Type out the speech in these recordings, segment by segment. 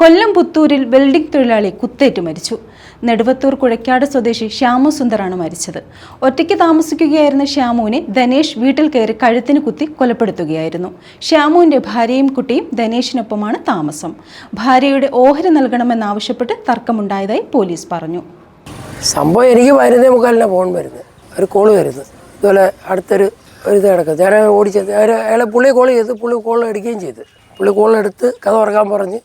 കൊല്ലം പുത്തൂരിൽ welding തൊഴിലാളി കുത്തേറ്റ് മരിച്ചു. നെടുവത്തൂർ കുഴക്കാട് സ്വദേശി ശ്യാമു സുന്ദറാണ് മരിച്ചത്. ഒറ്റയ്ക്ക് താമസിക്കുകയായിരുന്ന ശ്യാമുവിനെ ധനേഷ് വീട്ടിൽ കയറി കഴുത്തിന് കുത്തി കൊലപ്പെടുത്തുകയായിരുന്നു. ശ്യാമുവിന്റെ ഭാര്യയും കുട്ടിയും ധനേഷിനൊപ്പമാണ് താമസം. ഭാര്യയുടെ ഓഹരി നൽകണമെന്നാവശ്യപ്പെട്ട് തർക്കമുണ്ടായതായി പോലീസ് പറഞ്ഞു. സംഭവം എനിക്ക് വരുന്നേ മുക്കാലിനാണ് ഫോൺ വരുന്നത്. ഒരു കോൾ വരുന്നത്. ഇതുപോലെ അടുത്തൊരു ഒരു ഇത് കിടക്കുന്നത് ഞാൻ ഓടിച്ചത് അയാളെ പുള്ളി കോൾ ചെയ്ത് പുള്ളി കോൾ എടുക്കുകയും ചെയ്ത്. പുള്ളി കോൾ എടുത്ത് കഥ ഉറക്കാൻ പറഞ്ഞ്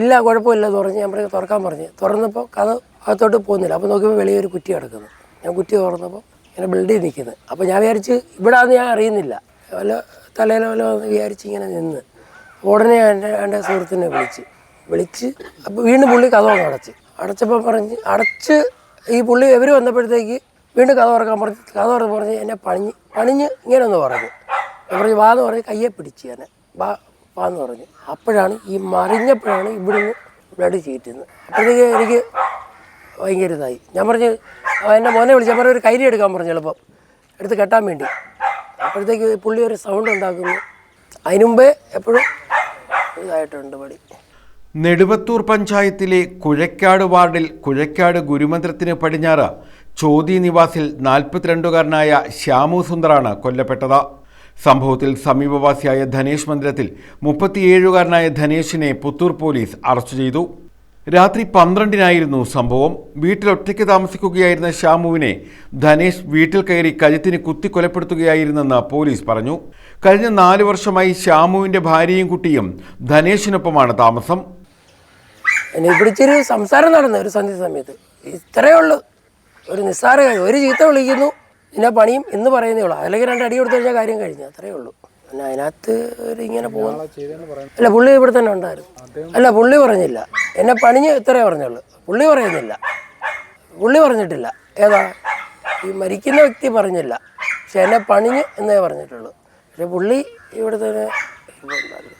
ഇല്ല കുഴപ്പമില്ല തുറഞ്ഞ് ഞാൻ പറഞ്ഞു തുറക്കാൻ പറഞ്ഞു. തുറന്നപ്പോൾ കഥ അകത്തോട്ട് പോകുന്നില്ല. അപ്പോൾ നോക്കിയപ്പോൾ വെളിയിൽ ഒരു കുറ്റി കിടക്കുന്നു. ഞാൻ കുറ്റി തുറന്നപ്പോൾ ഇങ്ങനെ ബിൽഡിൽ നിൽക്കുന്നത് അപ്പോൾ ഞാൻ വിചാരിച്ച് ഇവിടെ ആണെന്ന് ഞാൻ അറിയുന്നില്ല. വല്ല തലയിലോ വല്ല വിചാരിച്ച് ഇങ്ങനെ നിന്ന്. ഉടനെ എന്റെ എന്റെ സുഹൃത്തിനെ വിളിച്ച്. വിളിച്ച് അപ്പോൾ വീണ്ടും പുള്ളി കഥ ഒന്ന് അടച്ച്. അടച്ചപ്പോൾ പറഞ്ഞ് അടച്ച് ഈ പുള്ളി ഇവർ വന്നപ്പോഴത്തേക്ക് വീണ്ടും കഥ തുറക്കാൻ പറഞ്ഞ് കഥ തുറന്ന് പറഞ്ഞ് എന്നെ പണിഞ്ഞ് പണിഞ്ഞ് ഇങ്ങനെ ഒന്ന് പറഞ്ഞു പറഞ്ഞു വാ എന്ന് പറഞ്ഞ് കയ്യെ പിടിച്ച് ഞാൻ വാ വാ എന്ന് പറഞ്ഞു. അപ്പോഴാണ് ഈ മറിഞ്ഞപ്പോഴാണ് ഇവിടുന്ന് ബ്ലഡ് ചീറ്റുന്നത്. അപ്പോഴത്തേക്ക് എനിക്ക് ഭയങ്കര ഇതായി. ഞാൻ പറഞ്ഞ് എന്റെ മോനെ വിളിച്ച്. ഞാൻ പറഞ്ഞ ഒരു കൈരി എടുക്കാൻ പറഞ്ഞു എളുപ്പം. എടുത്ത് കെട്ടാൻ വേണ്ടി. അപ്പോഴത്തേക്ക് പുള്ളി ഒരു സൗണ്ട് ഉണ്ടാക്കുന്നു. അതിനുമുമ്പേ എപ്പോഴും ഇതായിട്ടുണ്ട് പടി. നെടുവത്തൂർ പഞ്ചായത്തിലെ കുഴക്കാട് വാർഡിൽ കുഴക്കാട് ഗുരുമന്ദിരത്തിന് പടിഞ്ഞാറ് ചോദി നിവാസിൽ നാൽപ്പത്തിരണ്ടുകാരനായ ശ്യാമു സുന്ദറാണ് കൊല്ലപ്പെട്ടത്. സംഭവത്തിൽ സമീപവാസിയായ ധനേഷ് മന്ദിരത്തിൽ മുപ്പത്തിയേഴുകാരനായ ധനേഷിനെ പുത്തൂർ പോലീസ് അറസ്റ്റ് ചെയ്തു. രാത്രി പന്ത്രണ്ടിനായിരുന്നു സംഭവം. വീട്ടിൽ ഒറ്റയ്ക്ക് താമസിക്കുകയായിരുന്ന ഷാമുവിനെ ധനേഷ് വീട്ടിൽ കയറി കഴുത്തിന് കുത്തി കൊലപ്പെടുത്തുകയായിരുന്നെന്ന് പോലീസ് പറഞ്ഞു. കഴിഞ്ഞ നാല് വർഷമായി ഷാമുവിന്റെ ഭാര്യയും കുട്ടിയും ധനേഷിനൊപ്പമാണ് താമസം. സംസാരം നടന്നു ഒരു സന്ധ്യ സമയത്ത്. ഇത്രയേ ഉള്ളൂ. ഒരു നിസ്സാര ഒരു ചീത്ത വിളിക്കുന്നു. നിന്നെ പണിയും എന്ന് പറയുന്നേ ഉള്ളൂ. അല്ലെങ്കിൽ രണ്ട് അടി കൊടുത്തു കഴിഞ്ഞാൽ കാര്യം കഴിഞ്ഞു. അത്രയേ ഉള്ളൂ. പിന്നെ അതിനകത്ത് ഒരു ഇങ്ങനെ പോകുന്നു അല്ല പുള്ളി ഇവിടെ തന്നെ ഉണ്ടായിരുന്നു. അല്ല പുള്ളി പറഞ്ഞില്ല. എന്നെ പണിഞ്ഞ് ഇത്രേ പറഞ്ഞുള്ളൂ. പുള്ളി പറയുന്നില്ല. പുള്ളി പറഞ്ഞിട്ടില്ല. ഏതാ? ഈ മരിക്കുന്ന വ്യക്തി പറഞ്ഞില്ല. പക്ഷെ എന്നെ പണിഞ്ഞ് എന്നേ പറഞ്ഞിട്ടുള്ളൂ. പക്ഷെ പുള്ളി ഇവിടെ തന്നെ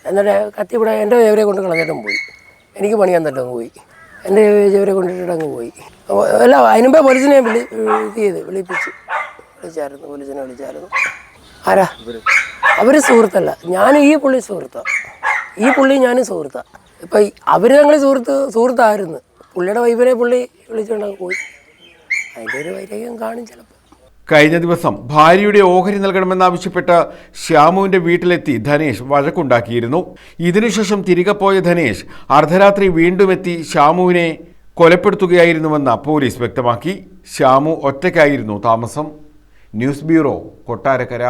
എന്നിട്ട് കത്തി ഇവിടെ എന്റെ ദേവരെ കൊണ്ട് കളഞ്ഞിട്ടും പോയി. എനിക്ക് പണിയാൻ തന്നെ അങ്ങ് പോയി. എന്റെ ദേവരെ കൊണ്ടിട്ട് അങ്ങ് പോയി. അല്ല അതിനുമ്പേ പോലീസിനെ വിളി ഇത് ചെയ്ത് വിളിപ്പിച്ച്. വിളിച്ചായിരുന്നു പോലീസിനെ വിളിച്ചായിരുന്നു. ആരാ? അവർ സുഹൃത്തല്ല. ഞാനും ഈ പുള്ളി സുഹൃത്താണ് ഈ പുള്ളി ഞാനും സുഹൃത്താണ് ഇപ്പം അവർ ഞങ്ങൾ സുഹൃത്ത് സുഹൃത്തായിരുന്നു. പുള്ളിയുടെ വൈഫിനെ പുള്ളി വിളിച്ചുകൊണ്ട് പോയി. അതിന്റെ ഒരു വൈരാഗ്യം കാണും ചിലപ്പോൾ കഴിഞ്ഞ ദിവസം ഭാര്യയുടെ ഓഹരി നൽകണമെന്നാവശ്യപ്പെട്ട് ശ്യാമുവിന്റെ വീട്ടിലെത്തി ധനേഷ് വഴക്കുണ്ടാക്കിയിരുന്നു. ഇതിനുശേഷം തിരികെ പോയ ധനേഷ് അർദ്ധരാത്രി വീണ്ടും എത്തി ശ്യാമുവിനെ കൊലപ്പെടുത്തുകയായിരുന്നുവെന്ന് പോലീസ് വ്യക്തമാക്കി. ശ്യാമു ഒറ്റയ്ക്കായിരുന്നു താമസം. News bureau Kottarakkara.